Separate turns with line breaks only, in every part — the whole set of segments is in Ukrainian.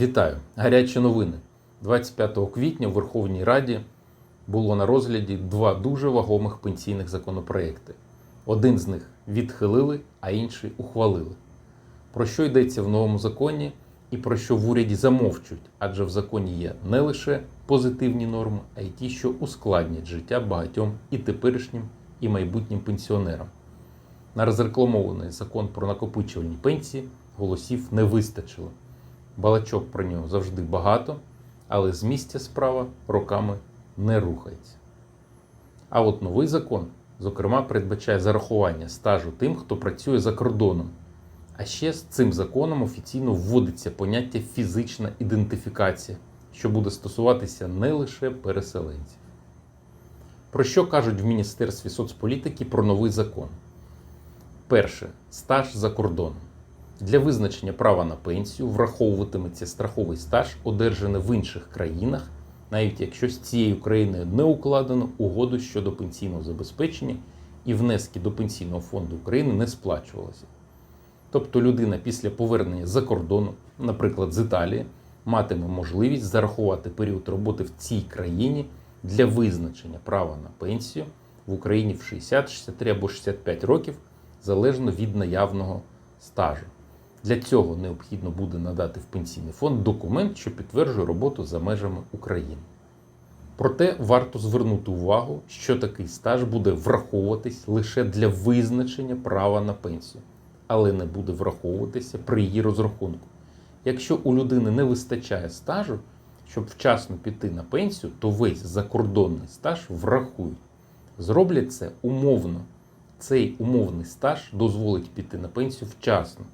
Вітаю! Гарячі новини. 25 квітня в Верховній Раді було на розгляді два дуже вагомих пенсійних законопроекти. Один з них відхилили, а інший ухвалили. Про що йдеться в новому законі і про що в уряді замовчують, адже в законі є не лише позитивні норми, а й ті, що ускладнять життя багатьом і теперішнім, і майбутнім пенсіонерам. На розрекламований закон про накопичувальні пенсії голосів не вистачило. Балачок про нього завжди багато, але з місця справа роками не рухається. А от новий закон, зокрема, передбачає зарахування стажу тим, хто працює за кордоном. А ще з цим законом офіційно вводиться поняття фізична ідентифікація, що буде стосуватися не лише переселенців. Про що кажуть в Міністерстві соцполітики про новий закон? Перше стаж за кордоном. Для визначення права на пенсію враховуватиметься страховий стаж, одержаний в інших країнах, навіть якщо з цією країною не укладено угоду щодо пенсійного забезпечення і внески до Пенсійного фонду України не сплачувалися. Тобто людина після повернення за кордону, наприклад, з Італії, матиме можливість зарахувати період роботи в цій країні для визначення права на пенсію в Україні в 60, 63 або 65 років, залежно від наявного стажу. Для цього необхідно буде надати в пенсійний фонд документ, що підтверджує роботу за межами України. Проте варто звернути увагу, що такий стаж буде враховуватись лише для визначення права на пенсію, але не буде враховуватися при її розрахунку. Якщо у людини не вистачає стажу, щоб вчасно піти на пенсію, то весь закордонний стаж врахують. Зроблять це умовно. Цей умовний стаж дозволить піти на пенсію вчасно.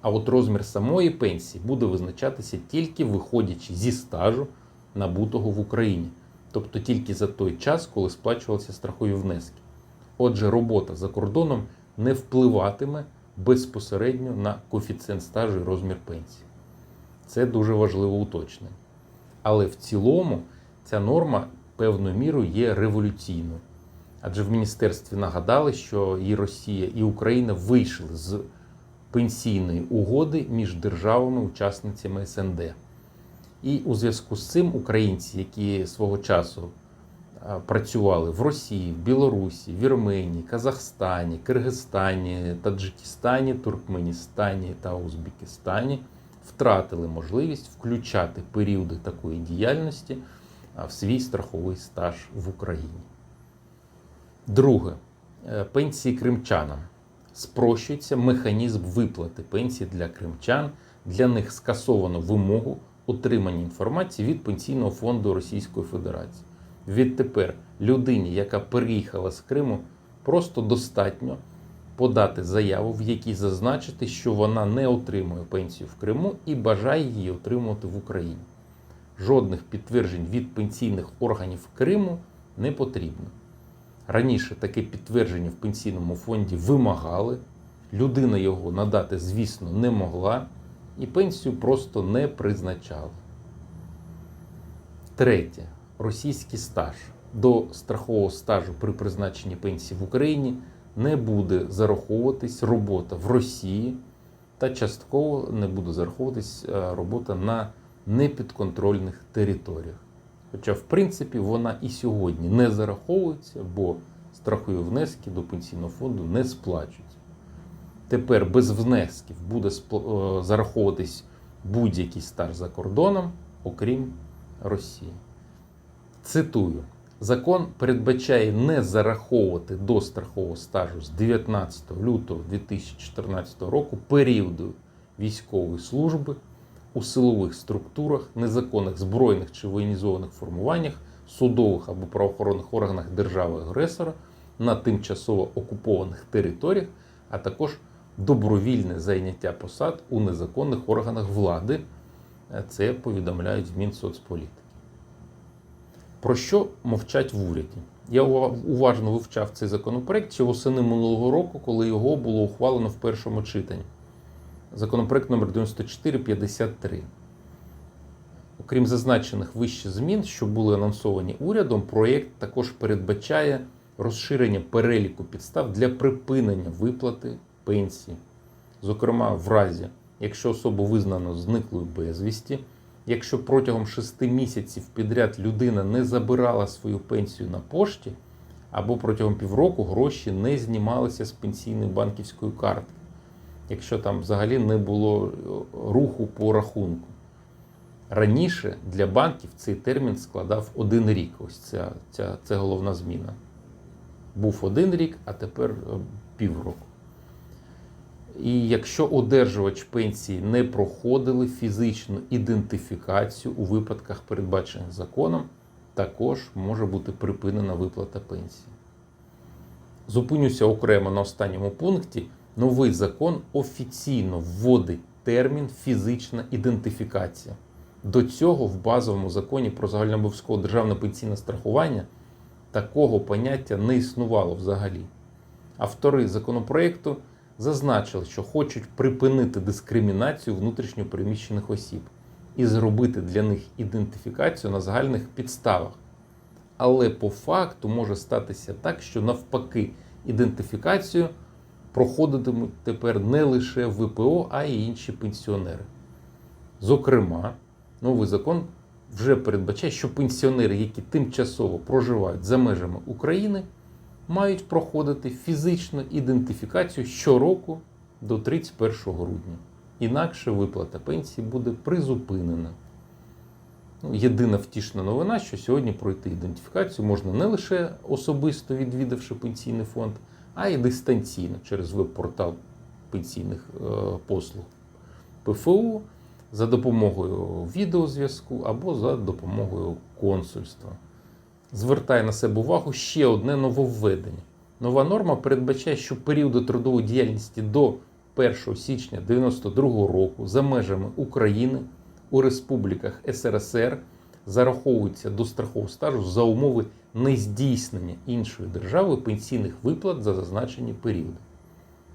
А от розмір самої пенсії буде визначатися тільки виходячи зі стажу, набутого в Україні, тобто тільки за той час, коли сплачувалися страхові внески. Отже, робота за кордоном не впливатиме безпосередньо на коефіцієнт стажу і розмір пенсії. Це дуже важливо уточнення. Але в цілому ця норма певною мірою є революційною. Адже в міністерстві нагадали, що і Росія, і Україна вийшли з пенсійної угоди між державами-учасницями СНД. І у зв'язку з цим українці, які свого часу працювали в Росії, в Білорусі, Вірменії, Казахстані, Киргизстані, Таджикистані, Туркменістані та Узбекистані, втратили можливість включати періоди такої діяльності в свій страховий стаж в Україні. Друге, пенсії кримчанам спрощується механізм виплати пенсій для кримчан. Для них скасовано вимогу отримання інформації від Пенсійного фонду Російської Федерації. Відтепер людині, яка переїхала з Криму, просто достатньо подати заяву, в якій зазначити, що вона не отримує пенсію в Криму і бажає її отримувати в Україні. Жодних підтверджень від пенсійних органів Криму не потрібно. Раніше таке підтвердження в пенсійному фонді вимагали, людина його надати, звісно, не могла, і пенсію просто не призначали. Третє. Російський стаж. До страхового стажу при призначенні пенсії в Україні не буде зараховуватись робота в Росії та частково не буде зараховуватись робота на непідконтрольних територіях. Хоча, в принципі, вона і сьогодні не зараховується, бо страхові внески до пенсійного фонду не сплачуються. Тепер без внесків буде зараховуватись будь-який стаж за кордоном, окрім Росії. Цитую: закон передбачає не зараховувати до страхового стажу з 19 лютого 2014 року періоду військової служби у силових структурах, незаконних збройних чи воєнізованих формуваннях, судових або правоохоронних органах держави-агресора на тимчасово окупованих територіях, а також добровільне зайняття посад у незаконних органах влади. Це повідомляють в Мінсоцполітики. Про що мовчать в уряді? Я уважно вивчав цей законопроект ще восени минулого року, коли його було ухвалено в першому читанні законопроект номер 9453. Окрім зазначених вище змін, що були анонсовані урядом, проєкт також передбачає розширення переліку підстав для припинення виплати пенсії. Зокрема, в разі, якщо особу визнано зниклою безвісті, якщо протягом 6 місяців підряд людина не забирала свою пенсію на пошті, або протягом півроку гроші не знімалися з пенсійної банківської карти, якщо там взагалі не було е, руху по рахунку. Раніше для банків цей термін складав один рік. Ось ця, ця, це головна зміна. Був один рік, а тепер е, півроку. І якщо одержувач пенсії не проходили фізичну ідентифікацію у випадках, передбачених законом, також може бути припинена виплата пенсії. Зупинюся окремо на останньому пункті. Новий закон офіційно вводить термін фізична ідентифікація. До цього в базовому законі про загальнообов'язкове державне пенсійне страхування такого поняття не існувало взагалі. Автори законопроекту зазначили, що хочуть припинити дискримінацію внутрішньопереміщених осіб і зробити для них ідентифікацію на загальних підставах. Але по факту може статися так, що навпаки ідентифікацію проходитимуть тепер не лише ВПО, а й інші пенсіонери. Зокрема, новий закон вже передбачає, що пенсіонери, які тимчасово проживають за межами України, мають проходити фізичну ідентифікацію щороку до 31 грудня. Інакше виплата пенсії буде призупинена. Ну, єдина втішна новина, що сьогодні пройти ідентифікацію можна не лише особисто відвідавши пенсійний фонд, а й дистанційно через веб-портал пенсійних е, послуг ПФУ за допомогою відеозв'язку або за допомогою консульства. Звертає на себе увагу ще одне нововведення. Нова норма передбачає, що періоди трудової діяльності до 1 січня 1992 року за межами України у республіках СРСР зараховуються до страхового стажу за умови нездійснення іншої держави пенсійних виплат за зазначені періоди.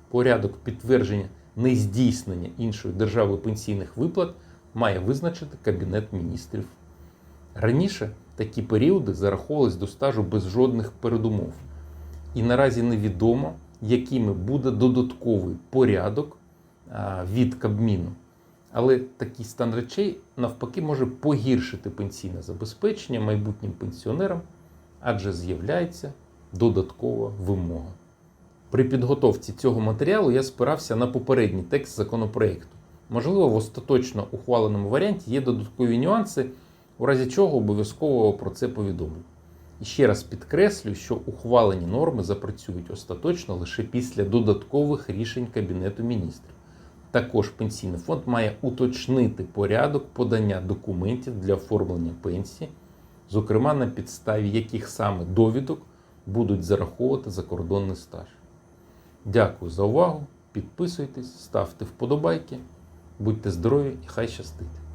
Порядок підтвердження нездійснення іншої держави пенсійних виплат має визначити Кабінет міністрів. Раніше такі періоди зараховувались до стажу без жодних передумов. І наразі невідомо, якими буде додатковий порядок від Кабміну. Але такий стан речей навпаки може погіршити пенсійне забезпечення майбутнім пенсіонерам, адже з'являється додаткова вимога. При підготовці цього матеріалу я спирався на попередній текст законопроекту. Можливо, в остаточно ухваленому варіанті є додаткові нюанси, у разі чого обов'язково про це повідомлю. І ще раз підкреслю, що ухвалені норми запрацюють остаточно лише після додаткових рішень Кабінету міністрів. Також пенсійний фонд має уточнити порядок подання документів для оформлення пенсії, зокрема на підставі яких саме довідок будуть зараховувати закордонний стаж. Дякую за увагу. Підписуйтесь, ставте вподобайки, будьте здорові і хай щастить!